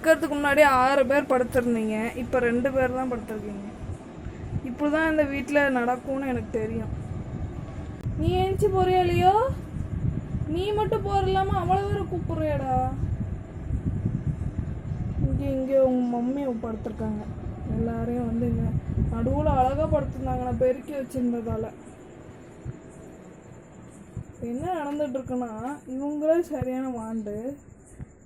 இருக்கிறதுக்கு முன்னாடி ஆறு பேர் படுத்திருந்தீங்க. இப்போ ரெண்டு பேர் தான் படுத்திருக்கீங்க. இப்படி தான் இந்த வீட்டில் நடக்கும்னு எனக்கு தெரியும். நீ எழுச்சி போறியா இல்லையோ? நீ மட்டும் போற இல்லாம அவ்வளோ பேரை கூப்பிடுறியாடா? இங்கே இங்கே உங்க மம்மி படுத்திருக்காங்க. எல்லாரையும் வந்து இங்கே நடுவில் அழகாக படுத்திருந்தாங்க. நான் பெருக்கி வச்சிருந்ததால. என்ன நடந்துட்டு இருக்குன்னா இவங்களே சரியான வாண்டு.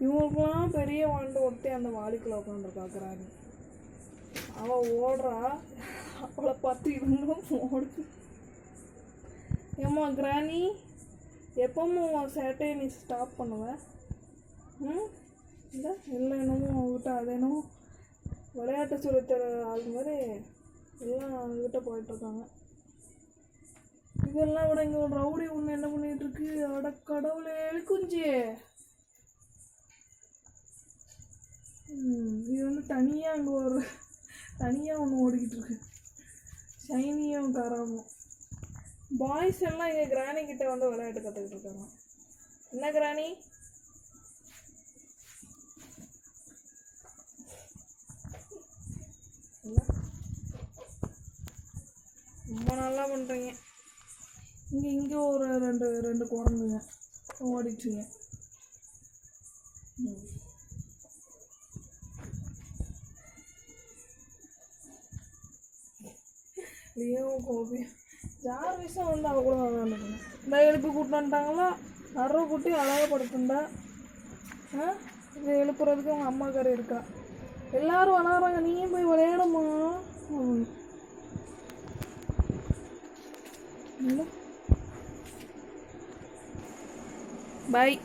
இவங்களுக்குலாம் பெரிய வாண்டு ஒட்டி அந்த வாளிக்குள்ள உட்காந்துருக்கா கிராணி அவ ஓடுறா. அவளை பார்த்து இவங்களும் ஓடு ஏம்மா கிராணி எப்பவும் உன் சேட்டையை நீ ஸ்டாப் பண்ணுவேன் ம்? இல்லை இல்லை என்னமோ அவங்ககிட்ட அது என்னமோ விளையாட்டு சொல்லித்தர ஆள் மாதிரி எல்லாம் அவங்ககிட்ட போயிட்டுருக்காங்க இதெல்லாம் விட இங்கே ஒரு ரவுடி ஒன்று என்ன பண்ணிகிட்ருக்கு அட கடவுளே குஞ்சி ம், இது வந்து தனியாக அங்கே ஒரு தனியாக ஒன்று ஓடிக்கிட்டு இருக்கு. ஷைனியும் காராமும் பாய்ஸ் எல்லாம் எங்கள் கிராணி கிட்ட வந்து விளையாட்டு கற்றுக்கிட்டு இருக்காங்க. என்ன கிராணி ரொம்ப நல்லா பண்ணுறீங்க இங்கே இங்கே ஒரு ரெண்டு ரெண்டு குரங்குங்க ஓடிட்டுருங்க ம். லியோ கோபி. ஜார் விஷயம் வந்து அவள் கூட விளையாண்டுக்கணும் இந்த எழுப்பி கூட்டு வந்துட்டாங்களா? நடுற குட்டி அழகாக படுத்துண்டா ஆ? இதை எழுப்புறதுக்கு அவங்க அம்மா கறி இருக்கா? எல்லாரும் விளாட்றாங்க நீயும் போய் விளையாடுமா? பாய்